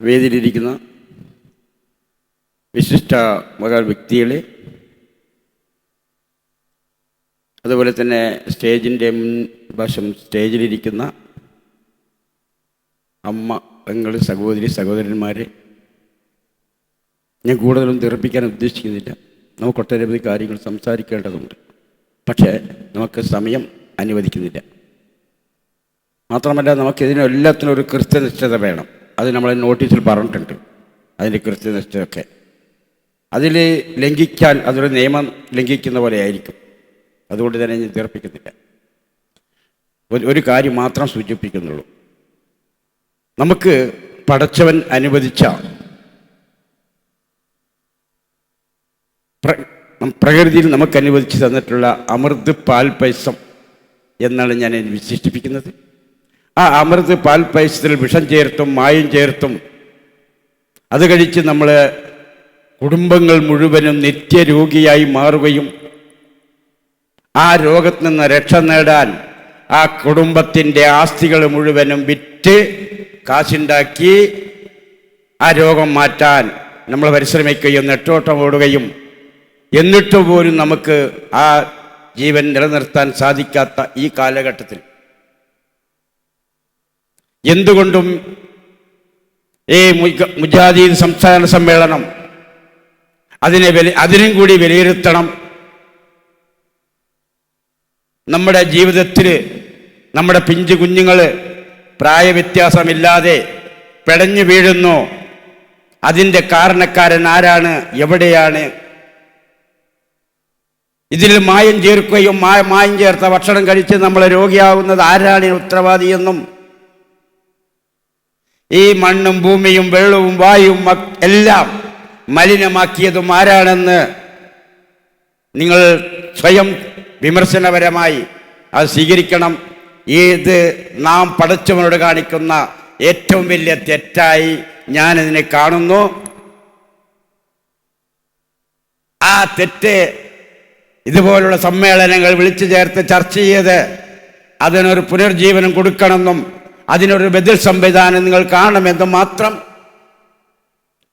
വേദിയിലിരിക്കുന്ന വിശിഷ്ട മകൾ വ്യക്തികളെ അതുപോലെ തന്നെ സ്റ്റേജിന്റെ മുൻവശം സ്റ്റേജിലിരിക്കുന്ന അമ്മ പെങ്ങൾ സഹോദരി സഹോദരന്മാരെ ഞാൻ കൂടുതലും തെറിപ്പിക്കാൻ ഉദ്ദേശിക്കുന്നില്ല. നമുക്ക് ഒട്ടനവധി കാര്യങ്ങൾ സംസാരിക്കേണ്ടതുണ്ട്. പക്ഷേ നമുക്ക് സമയം അനുവദിക്കുന്നില്ല. മാത്രമല്ല നമുക്ക് ഇതിനെല്ലാത്തിനും ഒരു കൃത്യനിഷ്ഠത വേണം. അത് നമ്മൾ നോട്ടീസിൽ പറഞ്ഞിട്ടുണ്ട്. അതിന്റെ കൃത്യനിഷ്ഠയൊക്കെ. അതിൽ ലംഘിക്കാൻ അതൊരു നിയമം ലംഘിക്കുന്ന പോലെ ആയിരിക്കും. അതുകൊണ്ട് തന്നെ ഞാൻ തീർപ്പിക്കുന്നില്ല. ഒരു- കാര്യം മാത്രം സൂചിപ്പിക്കുന്നുള്ളൂ. നമുക്ക് പടച്ചവൻ അനുവദിച്ച പ്ര- പ്രകൃതിയിൽ നമുക്ക് അനുവദിച്ച് തന്നിട്ടുള്ള അമൃത് പാൽ പൈസം എന്നാണ് ഞാൻ വിശേഷിപ്പിക്കുന്നത്. ആ അമൃത് പാൽ പൈസത്തിൽ വിഷം ചേർത്തും മായം ചേർത്തും. അത് കഴിച്ച് നമ്മൾ കുടുംബങ്ങൾ മുഴുവനും നിത്യരോഗിയായി മാറുകയും ആ രോഗത്തിൽ നിന്ന് രക്ഷ നേടാൻ ആ കുടുംബത്തിന്റെ ആസ്തികൾ മുഴുവനും വിറ്റ് കാശുണ്ടാക്കി ആ രോഗം മാറ്റാൻ നമ്മൾ പരിശ്രമിക്കുകയും നെട്ടോട്ടം ഓടുകയും എന്നിട്ട് പോലും നമുക്ക് ആ ജീവൻ നിലനിർത്താൻ സാധിക്കാത്ത ഈ കാലഘട്ടത്തിൽ. എന്തുകൊണ്ടും ഈ മുജാദീൻ സംസ്ഥാന സമ്മേളനം അതിനെ വില അതിനും കൂടി വിലയിരുത്തണം. നമ്മുടെ ജീവിതത്തിൽ നമ്മുടെ പിഞ്ചു കുഞ്ഞുങ്ങൾ പ്രായവ്യത്യാസമില്ലാതെ പെടഞ്ഞു വീഴുന്നു. അതിന്റെ കാരണക്കാരൻ ആരാണ്? എവിടെയാണ്? ഇതിൽ മായം ചേർക്കുകയും മായ ചേർത്ത ഭക്ഷണം കഴിച്ച് നമ്മൾ രോഗിയാവുന്നത് ആരാണ് ഉത്തരവാദിയെന്നും ഈ മണ്ണും ഭൂമിയും വെള്ളവും വായും എല്ലാം മലിനമാക്കിയതും ആരാണെന്ന് നിങ്ങൾ സ്വയം വിമർശനപരമായി അത് സ്വീകരിക്കണം. ഇത് നാം പടച്ചവനോട് കാണിക്കുന്ന ഏറ്റവും വലിയ തെറ്റായി ഞാനതിനെ കാണുന്നു. ആ തെറ്റ് ഇതുപോലുള്ള സമ്മേളനങ്ങൾ വിളിച്ചു ചേർത്ത് ചർച്ച ചെയ്ത് അതിനൊരു പുനർജീവനം കൊടുക്കണമെന്നും അതിനൊരു ബദൽ സംവിധാനം നിങ്ങൾ കാണുമെന്ന് മാത്രം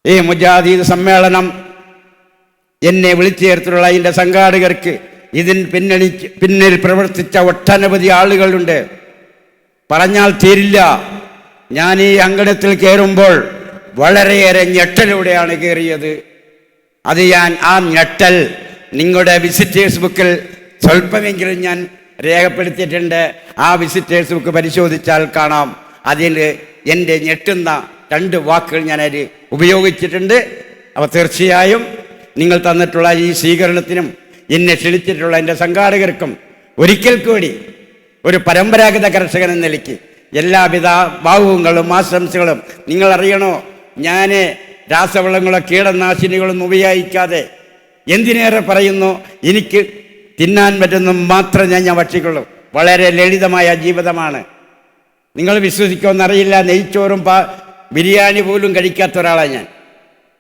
ഈ മുജാദീദ് സമ്മേളനം എന്നെ വിളിച്ചു ചേർത്തിട്ടുള്ള അതിന്റെ സംഘാടകർക്ക് ഇതിന് പിന്നണി പിന്നിൽ പ്രവർത്തിച്ച ഒട്ടനവധി ആളുകളുണ്ട്. പറഞ്ഞാൽ തീരില്ല. ഞാൻ ഈ അങ്കണത്തിൽ കയറുമ്പോൾ വളരെയേറെ ഞെട്ടലൂടെയാണ് കയറിയത്. അത് ഞാൻ ആ ഞെട്ടൽ നിങ്ങളുടെ വിസിറ്റേഴ്സ് ബുക്കിൽ സ്വല്പമെങ്കിലും ഞാൻ രേഖപ്പെടുത്തിയിട്ടുണ്ട്. ആ വിസിറ്റേഴ്സ് ബുക്ക് പരിശോധിച്ചാൽ കാണാം. അതിൽ എന്റെ ഞെട്ടുന്ന രണ്ട് വാക്കുകൾ ഞാനതിൽ ഉപയോഗിച്ചിട്ടുണ്ട്. അപ്പോൾ തീർച്ചയായും നിങ്ങൾ തന്നിട്ടുള്ള ഈ സ്വീകരണത്തിനും എന്നെ ക്ഷണിച്ചിട്ടുള്ള എന്റെ സംഘാടകർക്കും ഒരിക്കൽ കൂടി ഒരു പരമ്പരാഗത കർഷകൻ എന്ന നിലയ്ക്ക് എല്ലാവിധ ഭാവുകങ്ങളും ആശംസകളും നിങ്ങൾ അറിയണോ? ഞാൻ രാസവളങ്ങളോ കീടനാശിനികളൊന്നും ഉപയോഗിക്കാതെ എന്തിനേറെ പറയുന്നു? എനിക്ക് തിന്നാൻ പറ്റുന്ന മാത്രം ഞാൻ ഞാൻ ഭക്ഷിക്കുള്ളൂ. വളരെ ലളിതമായ ജീവിതമാണ്. നിങ്ങൾ വിശ്വസിക്കുമെന്നറിയില്ല നെയ്ച്ചോറും പാ ബിരിയാണി പോലും കഴിക്കാത്ത ഒരാളാണ് ഞാൻ.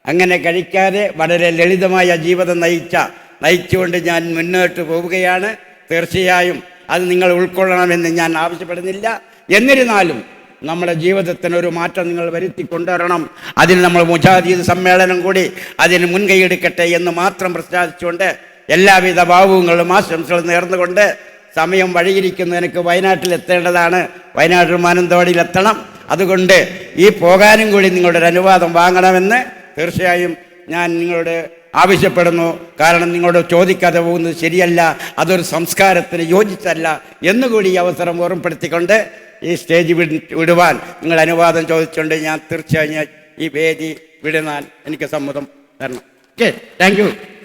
അങ്ങനെ കഴിക്കാതെ വളരെ ലളിതമായ ജീവിതം നയിച്ച നയിച്ചുകൊണ്ട് ഞാൻ മുന്നോട്ട് പോവുകയാണ്. തീർച്ചയായും അത് നിങ്ങൾ ഉൾക്കൊള്ളണമെന്ന് ഞാൻ ആവശ്യപ്പെടുന്നില്ല. എന്നിരുന്നാലും നമ്മുടെ ജീവിതത്തിന് ഒരു മാറ്റം നിങ്ങൾ വരുത്തി കൊണ്ടുവരണം. അതിന് നമ്മൾ മുജാദീദ് സമ്മേളനം കൂടി അതിന് മുൻകൈയെടുക്കട്ടെ എന്ന് മാത്രം പ്രസ്താവിച്ചുകൊണ്ട് എല്ലാവിധ ഭാവുകങ്ങളും ആശംസകളും നേർന്നുകൊണ്ട് സമയം വഴിയിരിക്കുന്നു. എനിക്ക് വയനാട്ടിൽ എത്തേണ്ടതാണ് വയനാട് മാനന്തവാടിയിൽ എത്തണം. അതുകൊണ്ട് ഈ പോകാനും കൂടി നിങ്ങളുടെ ഒരു അനുവാദം വാങ്ങണമെന്ന് തീർച്ചയായും ഞാൻ നിങ്ങളോട് ആവശ്യപ്പെടുന്നു. കാരണം നിങ്ങളോട് ചോദിക്കാതെ പോകുന്നത് ശരിയല്ല. അതൊരു സംസ്കാരത്തിന് യോജിച്ചല്ല എന്നുകൂടി ഈ അവസരം ഓർമ്മപ്പെടുത്തിക്കൊണ്ട് ഈ സ്റ്റേജ് വിട് വിടുവാൻ നിങ്ങൾ അനുവാദം ചോദിച്ചുകൊണ്ട് ഞാൻ തീർച്ചയായും ഈ വേദി വിടുന്നാൽ എനിക്ക് സമ്മതം തരണം. Okay thank